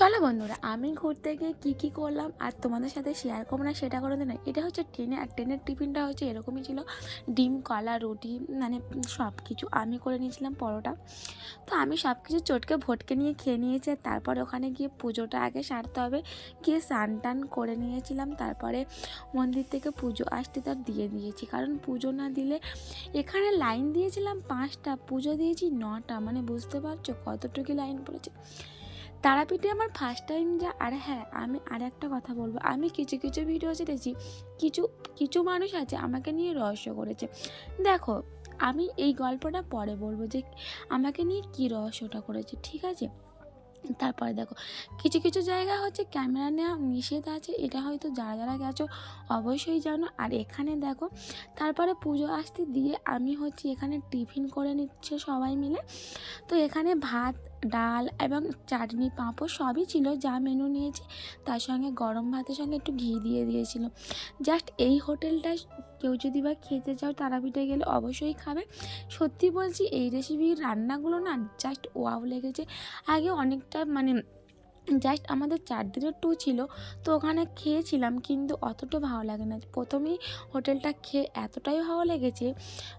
চলো বন্ধুরা, আমি ঘুরতে গিয়ে কী কী করলাম আর তোমাদের সাথে শেয়ার করব না সেটা করে না। এটা হচ্ছে ট্রেনে, আর ট্রেনের টিফিনটা হচ্ছে এরকমই ছিল। ডিম, কলা, রুটি মানে সব কিছু আমি করে নিয়েছিলাম পরোটা। তো আমি সব কিছু চটকে ভটকে নিয়ে খেয়ে নিয়েছি আর তারপরে ওখানে গিয়ে পুজোটা আগে সারতে হবে। গিয়ে স্নান টান করে নিয়েছিলাম, তারপরে মন্দির থেকে পুজো আসতে তার দিয়ে দিয়েছি। কারণ পুজো না দিলে এখানে লাইন দিয়েছিলাম পাঁচটা, পুজো দিয়েছি নটা মানে বুঝতে পারছ কতটুকু লাইন পড়েছে? তারাপীঠে আমার ফার্স্ট টাইম যা, আর হ্যাঁ আমি আর একটা কথা বলব। আমি কিছু কিছু ভিডিও দেখেছি, কিছু কিছু মানুষ আছে আমাকে নিয়ে রহস্য করেছে। দেখো, আমি এই গল্পটা পরে বলব যে আমাকে নিয়ে কী রহস্যটা করেছে, ঠিক আছে? তারপরে দেখো, কিছু কিছু জায়গা হচ্ছে ক্যামেরা নেওয়া নিষেধ আছে, এটা হয়তো যারা যারা গেছো অবশ্যই জানো। আর এখানে দেখো, তারপরে পুজো আসতে দিয়ে আমি হচ্ছে এখানে টিফিন করে নিচ্ছে সবাই মিলে। তো এখানে ভাত, ডাল এবং চাটনি, পাঁপড় সবই ছিল, যা মেনু নিয়েছি। তার সঙ্গে গরম ভাতের সঙ্গে একটু ঘি দিয়ে দিয়েছিল। জাস্ট এই হোটেলটায় কেউ যদি বা খেতে চাও তারাপীঠে গেলে অবশ্যই খাবে। সত্যি বলছি, এই রেসিপির রান্নাগুলো না জাস্ট ওয়াও লেগেছে। আগে অনেকটা মানে জাস্ট আমাদের চার দিনের টু ছিল, তো ওখানে খেয়েছিলাম কিন্তু অতটা ভালো লাগে না। প্রথমেই হোটেলটা খেয়ে এতটাই ভালো লেগেছে,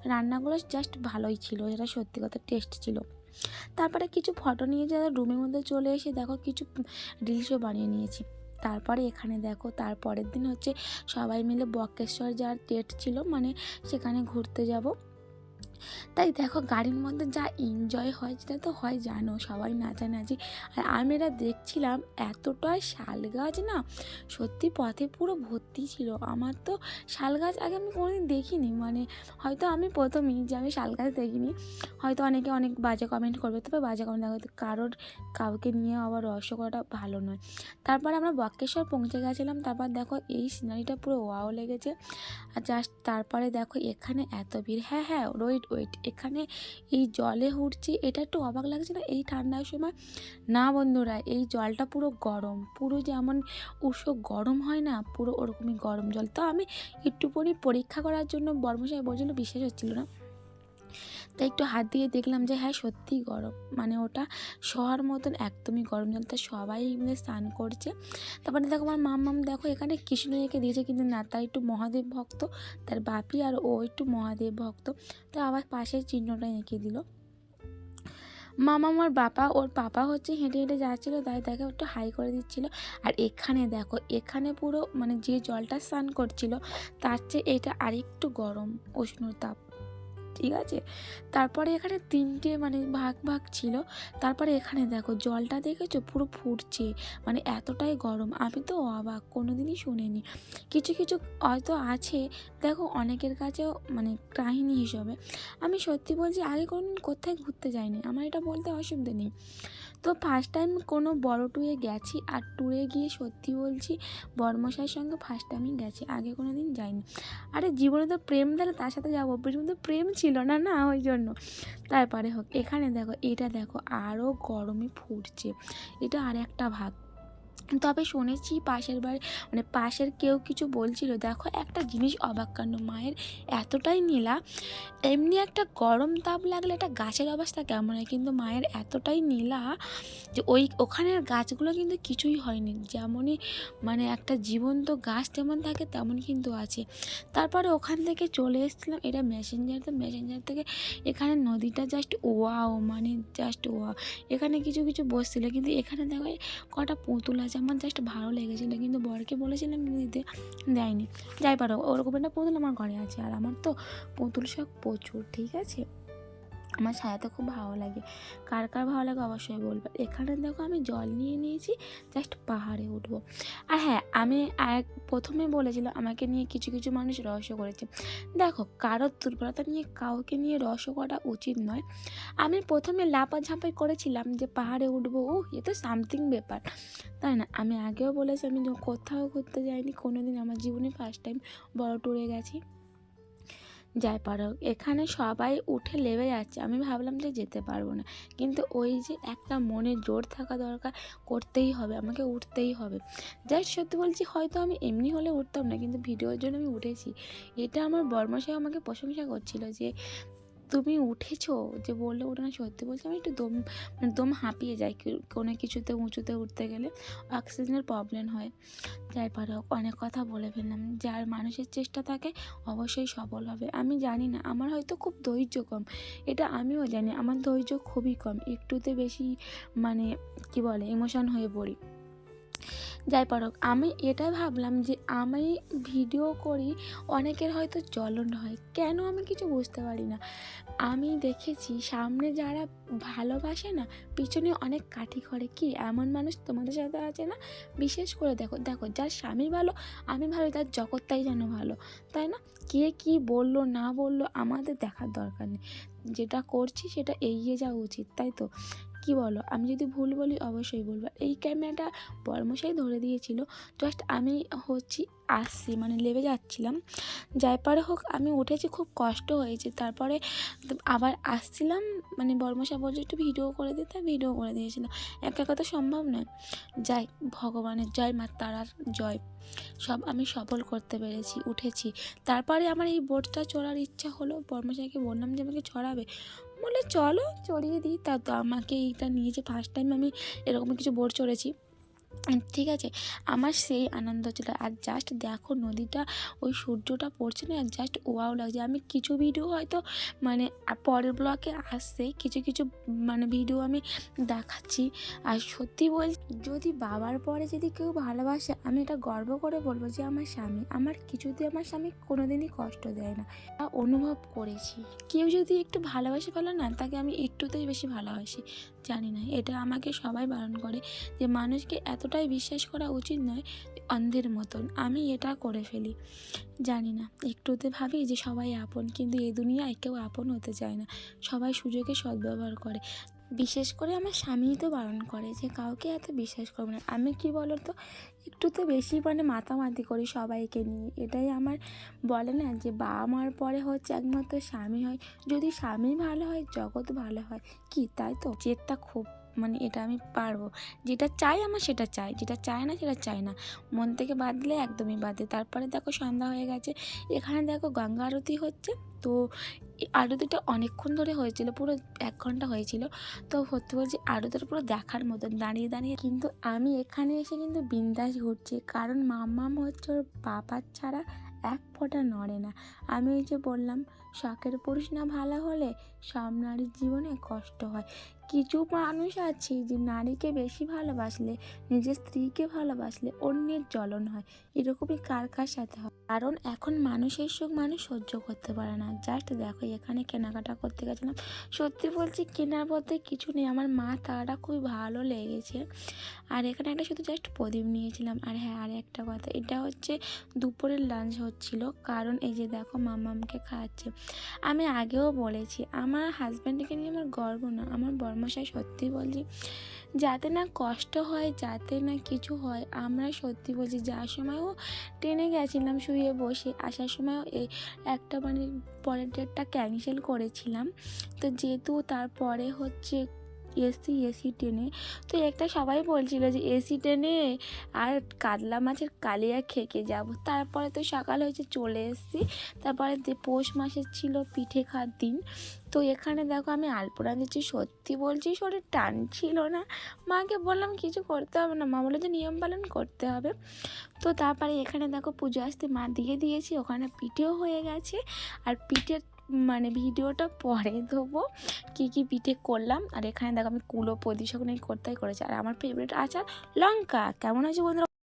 রান্নাগুলো জাস্ট ভালোই ছিল যেটা সত্যি কথা টেস্ট ছিল। তারপরে কিছু ফটো নিয়ে যারা রুমের মধ্যে চলে এসে দেখো কিছু রিলসও বানিয়ে নিয়েছি। তারপরে এখানে দেখো তারপরের দিন হচ্ছে সবাই মিলে বক্রেশ্বর যাওয়ার ডেট ছিল মানে সেখানে ঘুরতে যাব। তাই দেখো গাড়ির মধ্যে যা এনজয় হয় সেটা তো হয়, জানো, সবাই নাচানাচি। আর আমি এটা দেখছিলাম এতটা শাল গাছ না, সত্যি পথে পুরো ভর্তি ছিল। আমার তো শাল গাছ আগে আমি কোনোদিন দেখিনি মানে হয়তো আমি প্রথমেই যে আমি শাল গাছ দেখিনি, হয়তো অনেকে অনেক বাজে কমেন্ট করবে, তবে বাজে কমেন্ট দেখো কারোর কাউকে নিয়ে আবার রহস্য করাটা ভালো নয়। তারপর আমরা বক্রেশ্বর পৌঁছে গেছিলাম, তারপর দেখো এই সিনারিটা পুরো ওয়াও লেগেছে। আর জাস্ট তারপরে দেখো এখানে এত ভিড় হ্যাঁ হ্যাঁ ওয়েট ওয়েট এখানে এই জলে উঠছি এটা একটু অবাক লাগছে না? এই ঠান্ডার সময়? না বন্ধুরা, এই জলটা পুরো গরম। পুরো যেমন উষো গরম হয় না, পুরো ওরকমই গরম জল। তো আমি একটুখানি পরে পরীক্ষা করার জন্য বর্মশাই বলছিল, বিশ্বাস হচ্ছিল না। তাই একটু হাত দিয়ে দেখলাম যে হ্যাঁ সত্যিই গরম। মানে ওটা শহর মতন, একদমই গরম জল। তা সবাই মিলে স্নান করছে। তারপরে দেখো আমার মাম দেখো এখানে কৃষ্ণ রেখে দিয়েছে, কিন্তু না, তার একটু মহাদেব ভক্ত, তার বাপি আর ও একটু মহাদেব ভক্ত। তো আবার পাশের চিহ্নটা এঁকে দিল। মামা আমার বাবা ওর পাপা হচ্ছে হেঁটে হেঁটে যাচ্ছিল, তাই তাকে একটু হাই করে দিচ্ছিল। আর এখানে দেখো, এখানে পুরো মানে যে জলটা স্নান করছিল, তার চেয়ে এটা আরেকটু গরম উষ্ণ তাপ ঠিক আছে? তারপরে এখানে তিনটে মানে ভাগ ভাগ ছিল। তারপরে এখানে দেখো, জলটা দেখেছ? পুরো ফুটছে। মানে এতটাই গরম। আমি তো অবাক কোনো দিনই শুনিনি। কিছু কিছু হয়তো আছে। দেখো, অনেকের কাছেও মানে কাহিনী হিসেবে। আমি সত্যি বলছি, আগে কোনো দিন কোথায় ঘুরতে যাইনি। আমার এটা বলতে অসুবিধে নেই। তো ফার্স্ট টাইম কোনো বড় ট্যুরে গেছি। আর ট্যুরে গিয়ে সত্যি বলছি, বর্মশাইয়ের সঙ্গে ফার্স্ট টাইমই গেছি। আগে কোনো দিন যাইনি। আরে জীবনে তো প্রেম দিলে তার সাথে যাব। জীবনে তো প্রেম ছিল। না না, ওই জন্য। তারপরে হোক, এখানে দেখো, এটা দেখো আরও গরমে ফুটছে। এটা আর একটা ভাগ। তবে শুনেছি পাশের বাড়ি মানে পাশের কেউ কিছু বলছিল, দেখো একটা জিনিস অবাক মায়ের এতটাই নীলা, এমনি একটা গরম তাপ লাগলে একটা গাছের অবস্থা কেমন হয়? কিন্তু মায়ের এতটাই নীলা যে ওই ওখানের গাছগুলো কিন্তু কিছুই হয়নি, যেমনই মানে একটা জীবন্ত গাছ যেমন থাকে তেমন কিন্তু আছে। তারপরে ওখান থেকে চলে এসেছিলাম, এটা মেসেঞ্জার তো মেসেঞ্জার থেকে এখানে নদীটা জাস্ট ওয়াও মানে জাস্ট ওয়া এখানে কিছু কিছু বসছিল, কিন্তু এখানে দেখো কটা পুতুল আছে আমার জাস্ট ভালো লেগেছিলো, কিন্তু বরকে বলেছিলাম দিতে দেয়নি। যাই পারো, ওরকম একটা পুতুল আমার ঘরে আছে, আর আমার তো পুতুল শখ প্রচুর, ঠিক আছে? আমার সাজাতে খুব ভালো লাগে। কার কার ভালো লাগে অবশ্যই বলবে। এখানে দেখো আমি জল নিয়ে নিয়েছি জাস্ট পাহাড়ে উঠবো। আর হ্যাঁ আমি এক প্রথমে বলেছিলাম আমাকে নিয়ে কিছু কিছু মানুষ রহস্য করেছে। দেখো, কারোর দুর্বলতা নিয়ে কাউকে নিয়ে রহস্য করা উচিত নয়। আমি প্রথমে লাপা ঝাঁপাই করেছিলাম যে পাহাড়ে উঠবো ও এ তো সামথিং ব্যাপার। তাই না? আমি আগেও বলেছি আমি কোথাও ঘুরতে যাইনি কোনো দিন আমার জীবনে ফার্স্ট টাইম বড় ট্যুরে গেছি। যাই পারো এখানে সবাই উঠে লেবে যাচ্ছে। আমি ভাবলাম যে যেতে পারব না। কিন্তু ওই যে একটা মনে জোর থাকা দরকার, করতেই হবে, আমাকে উঠতেই হবে। যাই সত্যি বলছি, হয়তো আমি এমনি হলে উঠতাম না, কিন্তু ভিডিওর জন্য আমি উঠেছি। এটা আমার বর্মশাই আমাকে প্রশংসা করছিল যে তুমি উঠেছো যে বললে ওটা না সত্যি বলছি, আমি একটু দম মানে দম হাঁপিয়ে যাই কোনো কিছুতে উঁচুতে উঠতে গেলে অক্সিজেনের প্রবলেম হয়। যাই পারে, অনেক কথা বলে ফেললাম। যার মানুষের চেষ্টা থাকে অবশ্যই সফল হবে। আমি জানি না, আমার হয়তো খুব ধৈর্য কম। এটা আমিও জানি, আমার ধৈর্য খুবই কম। একটুতে বেশি মানে কি বলে ইমোশন হয়ে পড়ি। যাই পারুক আমি এটা ভাবলাম যে আমি ভিডিও করি, অনেকের হয়তো চলন হয়। কেন আমি কিছু বুঝতে পারি না? আমি দেখেছি সামনে যারা ভালোবাসে না, পিছনে অনেক কাঠি করে কি এমন মানুষ তোমাদের সাথে আছে না? বিশেষ করে দেখো দেখো যার স্বামী ভালো, আমি ভালো, তার জগৎটাই যেন ভালো, তাই না? কে কি বলল, না বলল আমাদের দেখার দরকার নেই। যেটা করছি সেটা এগিয়ে যাওয়া উচিত, তাই তো? কি বলো? আমি যদি ভুল বলি, অবশ্যই বলব। এই ক্যামেরাটা বর্মশাই ধরে দিয়েছিল। জাস্ট আমি হচ্ছি আসছি মানে লেবে যাচ্ছিলাম। যাই পারে হোক, আমি উঠেছি, খুব কষ্ট হয়েছে। তারপরে আবার আসছিলাম মানে বর্মশা বলছে, একটু ভিডিও করে দিতে ভিডিও করে দিয়েছিল। একা কথা সম্ভব নয়। যাই, ভগবানের জয়, মা তারার জয়। সব আমি সফল করতে পেরেছি, উঠেছি। তারপরে আমার এই বোটটা চড়ার ইচ্ছা হলো। বর্মশাইকে বললাম যে, আমাকে চড়াবে। বলে, চলো। চড়িয়ে দিই। তা, তো আমাকে এইটা নিয়েছে ফার্স্ট টাইম আমি এরকম কিছু বোর্ড চড়েছি। ঠিক আছে। আমার সেই আনন্দ ছিল আর জাস্ট দেখো নদীটা, ওই সূর্যটা পড়ছে না জাস্ট ওয়াও লাগছে। আমি কিছু ভিডিও হয়তো মানে পরের ব্লকে আসছে, কিছু কিছু মানে ভিডিও আমি দেখাচ্ছি। আর সত্যি বল, যদি বাবার পরে যদি কেউ ভালোবাসে, আমি এটা গর্ব করে বলব যে আমার স্বামী, আমার কিছুতে আমার স্বামী কোনোদিনই কষ্ট দেয় না। তা অনুভব করেছি। কেউ যদি একটু ভালোবাসে ফেলে না, তাকে আমি একটুতেই বেশি ভালোবাসি। জানি না, এটা আমাকে সবাই বারণ করে যে মানুষকে এতটাই বিশ্বাস করা উচিত নয় অন্ধের মতন। আমি এটা করে ফেলি। জানি না, একটুতে ভাবি যে সবাই আপন, কিন্তু এই দুনিয়ায় কেউ আপন হতে চায় না। সবাই সুযোগে সদ্ব্যবহার করে। বিশেষ করে আমার স্বামীই তো বারণ করে যে কাউকে এত বিশ্বাস করব না। আমি কি বলো তো একটুতে বেশি মানে মাতামাতি করি সবাইকে নিয়ে। এটাই আমার বলে না যে বাবা মার পরে হচ্ছে একমাত্র স্বামী হয়। যদি স্বামী ভালো হয়, জগৎ ভালো হয়। কি তাই তো? জেদটা খুব মানে এটা আমি পারব। যেটা চাই আমার সেটা চাই, যেটা চায় না সেটা চাই না। মন থেকে বাদ দিলে একদমই বাদ দিই তারপরে দেখো সন্ধ্যা হয়ে গেছে। এখানে দেখো গঙ্গা আরতি হচ্ছে। তো আরতিটা অনেকক্ষণ ধরে হয়েছিল, পুরো এক ঘণ্টা হয়েছিল। তো সত্যি বলছি, আরতিটা পুরো দেখার মতন, দাঁড়িয়ে দাঁড়িয়ে। কিন্তু আমি এখানে এসে কিন্তু বিন্দাস ঘুরছি, কারণ মাম্মাম হচ্ছে ওর বাবার ছাড়া এক ফোঁটা নড়ে না। আমি ওই যে বললাম, শখের পুরুষ না ভালো হলে সব নারীর জীবনে কষ্ট হয়। কিছু মানুষ আছে যে নারীকে বেশি ভালোবাসলে, নিজের স্ত্রীকে ভালোবাসলে অন্যের জ্বলন হয়। এরকমই কার কার সাথে হয়? কারণ এখন মানুষের সুখ মানুষ সহ্য করতে পারে না। জাস্ট দেখো, এখানে কেনাকাটা করতে গেছিলাম। সত্যি বলছি, কেনার বলতে কিছু নেই। আমার মা তারা খুবই ভালো লেগেছে। আর এখানে একটা শুধু জাস্ট প্রদীপ নিয়েছিলাম। আর হ্যাঁ আর একটা কথা, এটা হচ্ছে দুপুরের লাঞ্চ হচ্ছিল। কারণ এই যে দেখো, মামামকে খাওয়াচ্ছে। আমি আগেও বলেছি, আমার হাজব্যান্ডকে নিয়ে আমার গর্ব না। আমার বর্মশাই সত্যি বলছি, যাতে না কষ্ট হয়, যাতে না কিছু হয়, আমরা সত্যি বলছি, যার সময়ও ট্রেনে গেছিলাম শুয়ে বসে আসার সময়ও এই একটা মানে পরের ডেটটা ক্যান্সেল করেছিলাম। তো যেহেতু তারপরে হচ্ছে এসি এসি ট্রেনে তো একটা সবাই বলছিল যে, এসি ট্রেনে আর কাতলা মাছের কালিয়া খেকে যাব। তারপরে তো সকাল হয়েছে, চলে এসেছি। তারপরে যে পৌষ মাসের ছিল পিঠে খাওয়ার দিন, তো এখানে দেখো আমি আলপনা দিচ্ছি। সত্যি বলছি, শরীর টান ছিল না। মাকে বললাম, কিছু করতে হবে না। মা বলে যে, নিয়ম পালন করতে হবে। তো তারপরে এখানে দেখো পুজো আসতে মা দিয়ে দিয়েছি, ওখানে পিঠেও হয়ে গেছে। আর পিঠের মানে ভিডিওটা পরে দেবো, কী কী পিঠে করলাম। আর এখানে দেখো আমি কুলো, প্রদীপ সকলে করতেই করেছি। আর আমার ফেভারিট আচার লঙ্কা। কেমন হয়েছে বন্ধুরা?